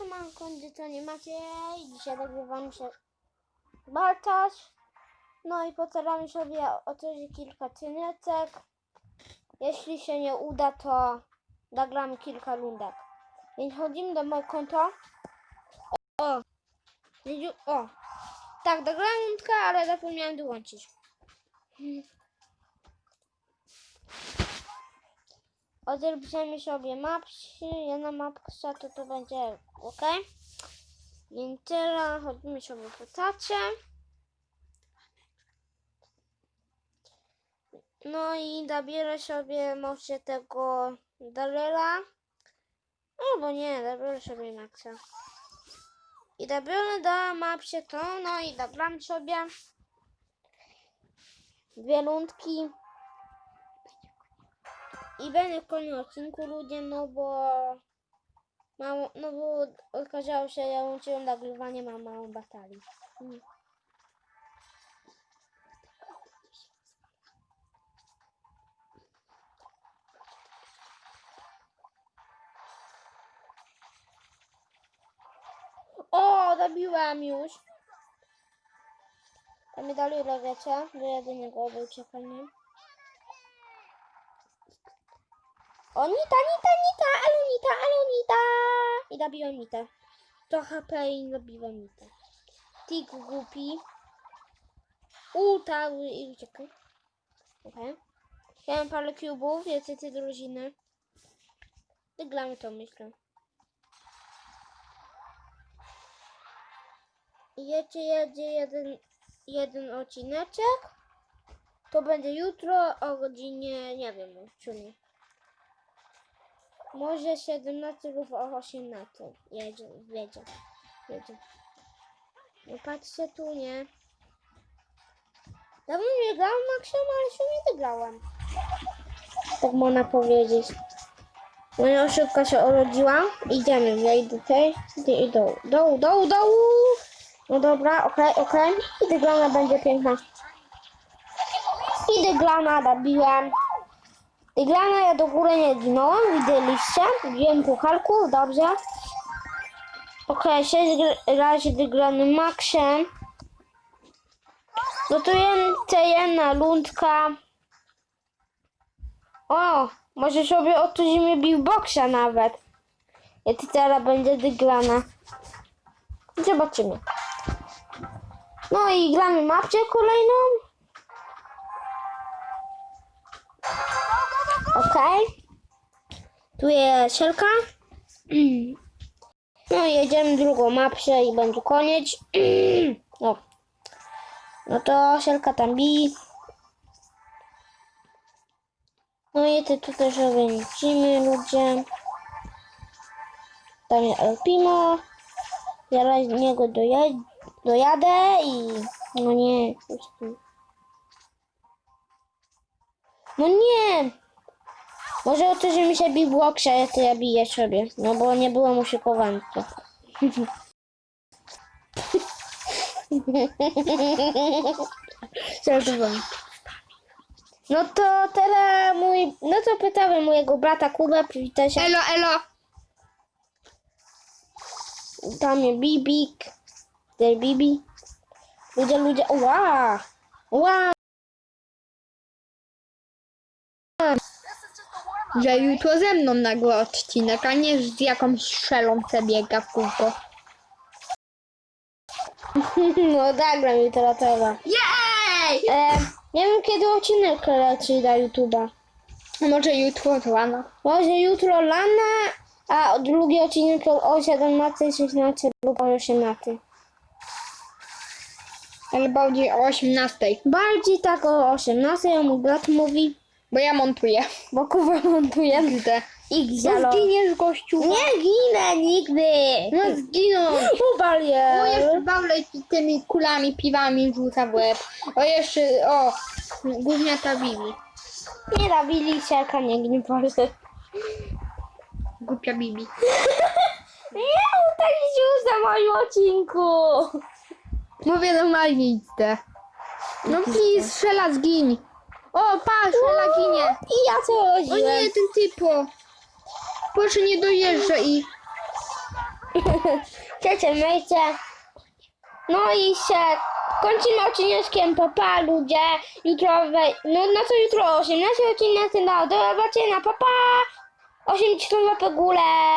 siemanko, to nie macie. Dzisiaj nagrywam się Bartaś. No i postaramy sobie otworzyć kilka cyneczek. Jeśli się nie uda, to nagramy kilka rundek. Więc chodzimy do mojego konta. O! O! Tak, nagrałem rundkę, ale zapomniałem dołączyć. Odrobiliśmy sobie mapsy, jedna mapka to tu będzie ok. Więc teraz chodzimy sobie po tacie. No i zabierę sobie może tego Daryla. Albo nie, zabiorę sobie Maxa. I zabiorę do mapsie to, no i zagram sobie dwie rundki. I będę w kolejnym odcinku ludzie, no bo mało, no bo okazało się, ja łączyłem nagrywanie, mam małą batalię. Mm. O, zabiłam już. Tam dali lewecie, do jedynego uciekania. O, Nita, Nita, Nita, Alunita, Alunita! I zabiłem Nitę. To HP i zabiłem Nitę. Tik głupi. Uta i uciekaj. Okej. Ja mam parę cubów, więcej tej drużyny. Wygramy to, myślę. Jeszcze jedzie jeden, jeden odcineczek. To będzie jutro o godzinie, nie wiem, o czym. Może 17 lub o 18. Jedzie, jedzie, jedzie. No patrzcie tu, nie? Dawno nie grałam Maxem, ale się nie wygrałam. Tak można powiedzieć. Moja oszybka się urodziła. Idziemy, idę tutaj. I dołu, dołu, dołu, dołu. No dobra, okej, okej. I wygląda będzie piękna. I dyglana zabiłem. Dyglana ja do góry nie ginąłem, widzieliście? Wziąłem pucharków, dobrze. Okej, okay, 6 razy dyglany Maxem. No to jeszcze jedna lundka. O, może sobie otworzymy beatboxa nawet. Jak teraz będzie dyglana. Zobaczymy. No i gramy mapcie kolejną. Okej. Tu jest sielka. No jedziemy drugą mapę i będzie koniec. O. No to sielka tam bi. No i ty tutaj sobie lecimy ludzie. Tam jest El Primo. Zaraz z niego dojadę, dojadę i... No nie. No nie! Może o to, że mi się bił Blocksia, ja to ja biję sobie. No bo nie byłem uszykowany. trochę. Żartowałem. No to teraz mój... No to pytamy mojego brata Kubę, przywitaj się. Elo, elo. Tam jest Bibik. Tutaj Bibi. Ludzie, ludzie. Ła! Ła! Że jutro ze mną nagły odcinek, a nie z jakąś strzelą se biega w kółko. No zagram jutro teraz. Jej! E, nie wiem kiedy odcinek leci na YouTube'a. Może jutro z rana. Może jutro lana, a drugi odcinek o 17, 16 lub o 18. Ale bardziej o 18. Bardziej tak o 18, jak mój brat mówi, Bo ja montuję. bo Kuba montuje Widzę. i No gzialo. zginiesz gościu. Nie ginę nigdy! No zginął. Ubal O jeszcze je! Bawlej tymi kulami, piwami rzuca w łeb. O jeszcze, o, gówniata Bibi. Nie zabili siarka, nie gnie proszę. Głupia Bibi. Nie, tak się na moim odcinku! Mówię normalnie idę. No please, strzela zgiń. O, patrz, strzela ginie. I ja co O nie, ten typo. Proszę nie dojeżdża i... Ciecie, myjcie. No i się kończymy odcineczkiem. Papa, ludzie. Jutro, we, no, no to jutro 18 odcinek. No, do zobaczenia. Papa. 80 łapek w górę.